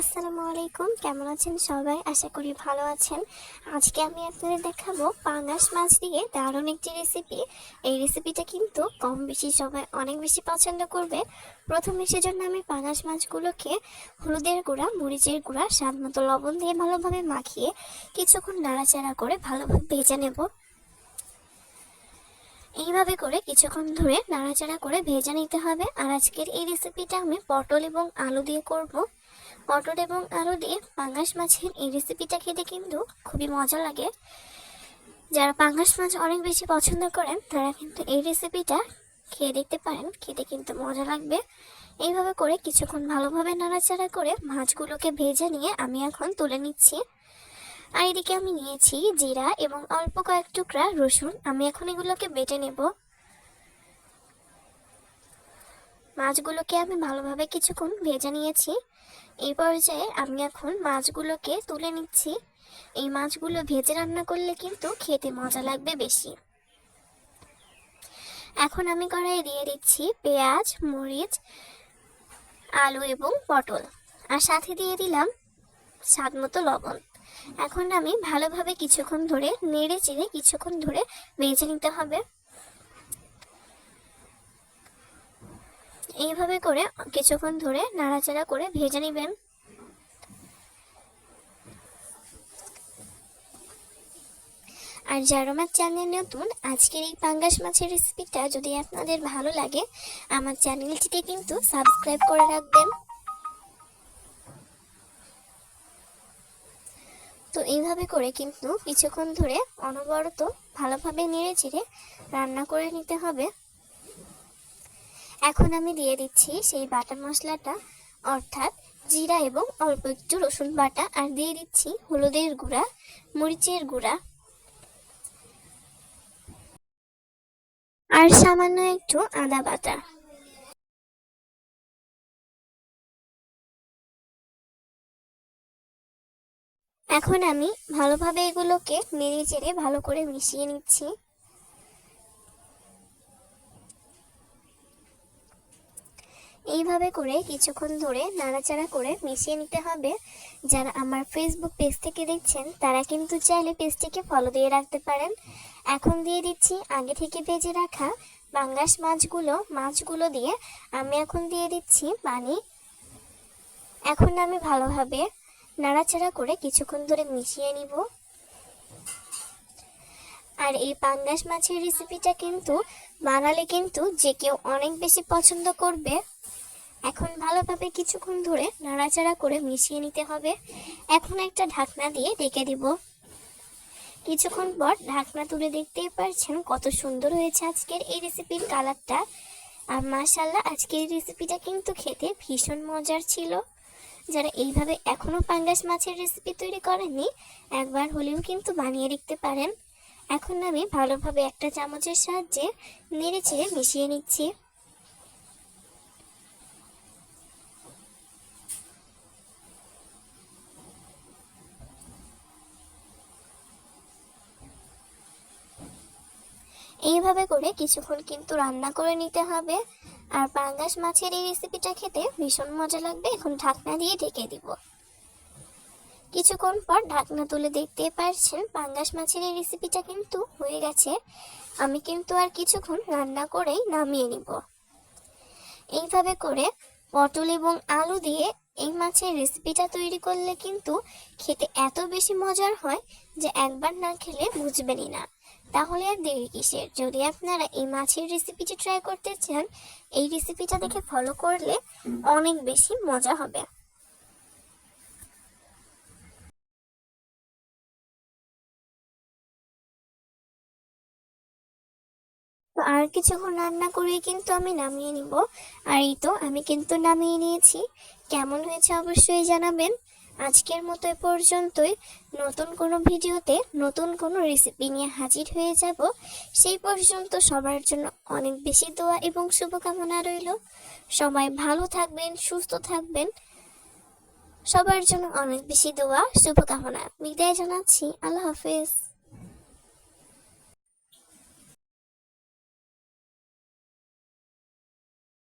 আসসালামু আলাইকুম, কেমন আছেন সবাই? আশা করি ভালো আছেন। আজকে আমি আপনাদের দেখাবো পাঙ্গাস মাছ দিয়ে দারুণ একটি রেসিপি এই রেসিপিটা কিন্তু কম বেশি সবাই অনেক বেশি পছন্দ করবে। প্রথমে সেজন্য আমি পাঙ্গাস মাছগুলোকে হলুদের গুঁড়া, মরিচের গুঁড়া, স্বাদ মতো লবণ দিয়ে ভালোভাবে মাখিয়ে কিছুক্ষণ নাড়াচাড়া করে ভালোভাবে ভেজে নেব। এইভাবে করে কিছুক্ষণ ধরে নাড়াচাড়া করে ভেজে নিতে হবে। আর আজকের এই রেসিপিটা আমি পটল এবং আলু দিয়ে করব। পটল এবং আলু দিয়ে পাঙ্গাস মাছের এই রেসিপিটা খেতে কিন্তু খুবই মজা লাগে। যারা পাঙ্গাস মাছ অনেক বেশি পছন্দ করেন, তারা কিন্তু এই রেসিপিটা খেয়ে দেখতে পারেন, খেতে কিন্তু মজা লাগবে। এইভাবে করে কিছুক্ষণ ভালোভাবে নাড়াচাড়া করে মাছগুলোকে ভেজে নিয়ে আমি এখন তুলে নিচ্ছি। আর এদিকে আমি নিয়েছি জিরা এবং অল্প কয়েক টুকরা রসুন। আমি এখন এগুলোকে বেটে নেব। মাছগুলোকে আমি ভালোভাবে কিছুক্ষণ ভেজে নিয়েছি। এই পর্যায়ে আমি এখন মাছগুলোকে তুলে নিচ্ছি। এই মাছগুলো ভেজে রান্না করলে কিন্তু খেতে মজা লাগবে বেশি। এখন আমি কড়াইয়ে দিয়ে দিচ্ছি পেঁয়াজ, মরিচ, আলু এবং পটল। আর সাথে দিয়ে দিলাম স্বাদ মতো লবণ। এখন আমি ভালোভাবে কিছুক্ষণ ধরে, নেড়ে চেড়ে কিছুক্ষণ ধরে ভেজে নিতে হবে। এইভাবে করে কিছুক্ষণ ধরে নাড়াচাড়া করে ভেজে নেবেন। আর যারা আমার চ্যানেল নতুন, আজকের এই পাঙ্গাস মাছের রেসিপিটা যদি আপনাদের ভালো লাগে, আমার চ্যানেলটিতে কিন্তু সাবস্ক্রাইব করে রাখবেন। তো এইভাবে করে কিন্তু কিছুক্ষণ ধরে অনবরত ভালোভাবে নেড়ে চেড়ে রান্না করে নিতে হবে। এখন আমি দিয়ে দিচ্ছি সেই বাটা মশলাটা, অর্থাৎ জিরা এবং অল্প একটু রসুন বাটা, আর দিয়ে দিচ্ছি হলুদের গুঁড়া, মরিচের গুঁড়া। আর সামান্য একটু আদা বাটা। এখন আমি ভালোভাবে এগুলোকে নেড়ে চেড়ে ভালো করে মিশিয়ে নিচ্ছি। এইভাবে করে কিছুক্ষণ ধরে নাড়াচাড়া করে মিশিয়ে নিতে হবে। যারা আমার ফেসবুক পেজ থেকে দেখছেন, তারা কিন্তু চাইলে পেজটিকে ফলো দিয়ে রাখতে পারেন। এখন দিয়ে দিচ্ছি আগে থেকে ভেজে রাখা বাঙ্গাস মাছগুলো। মাছগুলো দিয়ে আমি এখন দিয়ে দিচ্ছি পানি। এখন আমি ভালোভাবে নাড়াচাড়া করে কিছুক্ষণ ধরে মিশিয়ে নিব। আর এই পাঙ্গাস মাছের রেসিপিটা কিন্তু বানালে কিন্তু যে কেউ অনেক বেশি পছন্দ করবে। এখন ভালোভাবে কিছুক্ষণ ধরে নাড়াচাড়া করে মিশিয়ে নিতে হবে। এখন একটা ঢাকনা দিয়ে ঢেকে দিব। কিছুক্ষণ পর ঢাকনা তুলে দেখতেই পারছেন কত সুন্দর হয়েছে আজকের এই রেসিপির কালারটা। আর মাশাল্লাহ আজকের এই রেসিপিটা কিন্তু খেতে ভীষণ মজার ছিল। যারা এইভাবে এখনও পাঙ্গাস মাছের রেসিপি তৈরি করেননি, একবার হলেও কিন্তু বানিয়ে দেখতে পারেন। এখন আমি ভালোভাবে একটা চামচের সাহায্যে নেড়ে চেড়ে মিশিয়ে নিচ্ছি। এইভাবে করে কিছুক্ষণ কিন্তু রান্না করে নিতে হবে। আর পাঙ্গাস মাছের এই রেসিপিটা খেতে ভীষণ মজা লাগবে। এখন ঢাকনা দিয়ে ঢেকে দিব। কিছুক্ষণ পর ঢাকনা তুলে দেখতে পারছেন পাঙ্গাস মাছের এই রেসিপিটা কিন্তু হয়ে গেছে। আমি কিন্তু আর কিছুক্ষণ রান্না করেই নামিয়ে নিব। এইভাবে করে পটল এবং আলু দিয়ে এই মাছের রেসিপিটা তৈরি করলে কিন্তু খেতে এত বেশি মজার হয় যে একবার না খেলে বুঝবেনই না। তাহলে আর দেরি কিসের? যদি আপনারা এই মাছের রেসিপিটি ট্রাই করতে চান, এই রেসিপিটা দেখে ফলো করলে অনেক বেশি মজা হবে। তো আর কিছুক্ষণ রান্না করে কিন্তু আমি নামিয়ে নিব। আর এই তো, আমি কিন্তু নামিয়ে নিয়েছি। কেমন হয়েছে অবশ্যই জানাবেন। আজকের মতো এ পর্যন্তই। নতুন কোনো ভিডিওতে নতুন কোনো রেসিপি নিয়ে হাজির হয়ে যাব। সেই পর্যন্ত সবার জন্য অনেক বেশি দোয়া এবং শুভকামনা রইল। সবাই ভালো থাকবেন, সুস্থ থাকবেন। সবার জন্য অনেক বেশি দোয়া, শুভকামনা। বিদায় জানাচ্ছি। আল্লাহ হাফেজ।